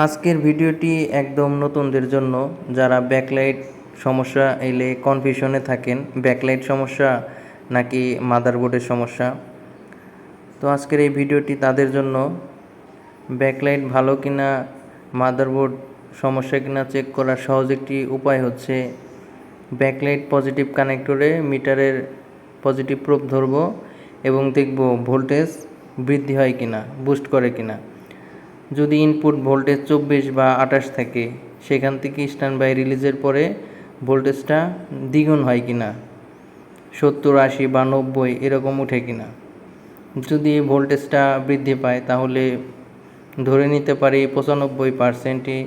আজকের ভিডিওটি একদম নতুনদের জন্য। যারা ব্যাকলাইট সমস্যা এলে কনফিউশনে থাকেন, ব্যাকলাইট সমস্যা নাকি মাদারবোর্ডের সমস্যা। তো আজকের এই ভিডিওটি তাদের জন্য। ব্যাকলাইট ভালো কিনা মাদারবোর্ড সমস্যা কিনা চেক করার সহজ একটি উপায় হচ্ছে, ব্যাকলাইট পজিটিভ কানেক্টরে মিটারের পজিটিভ প্রোব ধরব এবং দেখব ভোল্টেজ বৃদ্ধি হয় কিনা বুস্ট করে কিনা। যদি ইনপুট ভোল্টেজ চব্বিশ বা আঠাশ থাকে, সেখান থেকে স্ট্যান্ড বাই রিলিজের পরে ভোল্টেজটা দ্বিগুণ হয় কিনা? সত্তর, আশি বা নব্বই এরকম উঠে কি না যদি ভোল্টেজটা বৃদ্ধি পায়, তাহলে ধরে নিতে পারি পঁচানব্বই পার্সেন্টই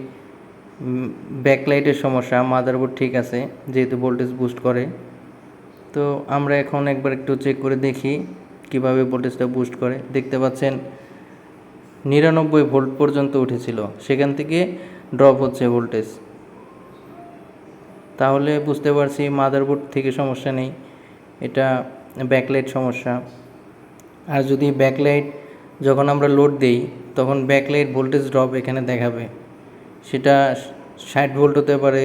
ব্যাকলাইটের সমস্যা মাদারবোর্ড ঠিক আছে, যেহেতু ভোল্টেজ বুস্ট করে। তো আমরা এখন একবার একটু চেক করে দেখি কীভাবে ভোল্টেজটা বুস্ট করে। দেখতে পাচ্ছেন নিরানব্বই ভোল্ট পর্যন্ত উঠেছিল। সেখান থেকে ড্রপ হচ্ছে ভোল্টেজ তাহলে বুঝতে পারছি মাদারবোর্ড থেকে সমস্যা নেই। এটা ব্যাকলাইট সমস্যা। আর যদি ব্যাকলাইট যখন আমরা লোড দেই, তখন ব্যাকলাইট ভোল্টেজ ড্রপ এখানে দেখাবে। সেটা ষাট ভোল্ট হতে পারে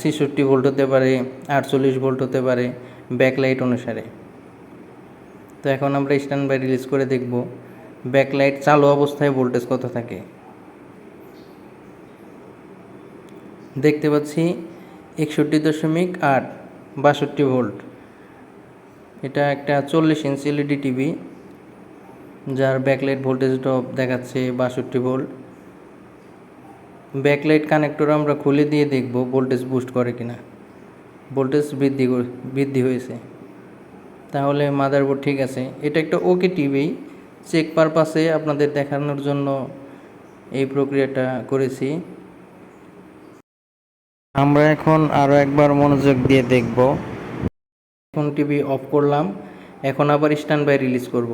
ছেষট্টি ভোল্ট হতে পারে, আটচল্লিশ ভোল্ট হতে পারে ব্যাকলাইট অনুসারে। তো এখন আমরা স্ট্যান্ড বাই রিলিজ করে দেখব। ব্যাকলাইট চালু অবস্থায় ভোল্টেজ কত থাকে? দেখতে পাচ্ছি একষট্টি দশমিক আট, বাষট্টি ভোল্ট এটা একটা চল্লিশ ইঞ্চি এলইডি টিভি যার ব্যাকলাইট ভোল্টেজ ড্রপ দেখাচ্ছে বাষট্টি ভোল্ট ব্যাকলাইট কানেক্টর আমরা খুলে দিয়ে দেখব ভোল্টেজ বুস্ট করে কিনা। ভোল্টেজ বৃদ্ধি বৃদ্ধি হয়েছে। তাহলে মাদারবোর্ড ঠিক আছে। এটা একটা ওকে টিভি চেক পারপাসে আপনাদের দেখানোর জন্য এই প্রক্রিয়াটা করেছি। আমরা এখন আরও একবার মনোযোগ দিয়ে দেখব। এখন টিভি অফ করলাম, এখন আবার স্ট্যান্ড বাই রিলিজ করব।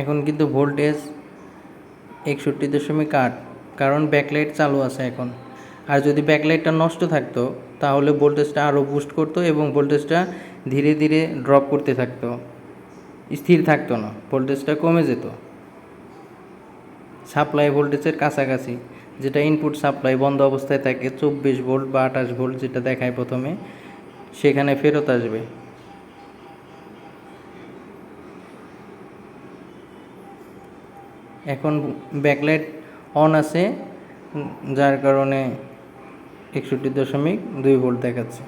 এখন কিন্তু ভোল্টেজ একষট্টি দশমিক আট। কারণ ব্যাকলাইট চালু আছে এখন। আর যদি ব্যাকলাইটটা নষ্ট থাকতো, তাহলে ভোল্টেজটা আরও বুস্ট করতো এবং ভোল্টেজটা ধীরে ধীরে ড্রপ করতে থাকতো। স্থির থাকতো না ভোল্টেজটা কমে যেত। সাপ্লাই ভোল্টেজের কাছাকাছি, যেটা ইনপুট সাপ্লাই বন্ধ অবস্থায় থাকে, চব্বিশ ভোল্ট বা আঠাশ ভোল্ট যেটা দেখায় প্রথমে, সেখানে ফেরত আসবে। এখন ব্যাকলাইট অন আছে যার কারণে একষট্টি দশমিক দুই ভোল্ট দেখাচ্ছে।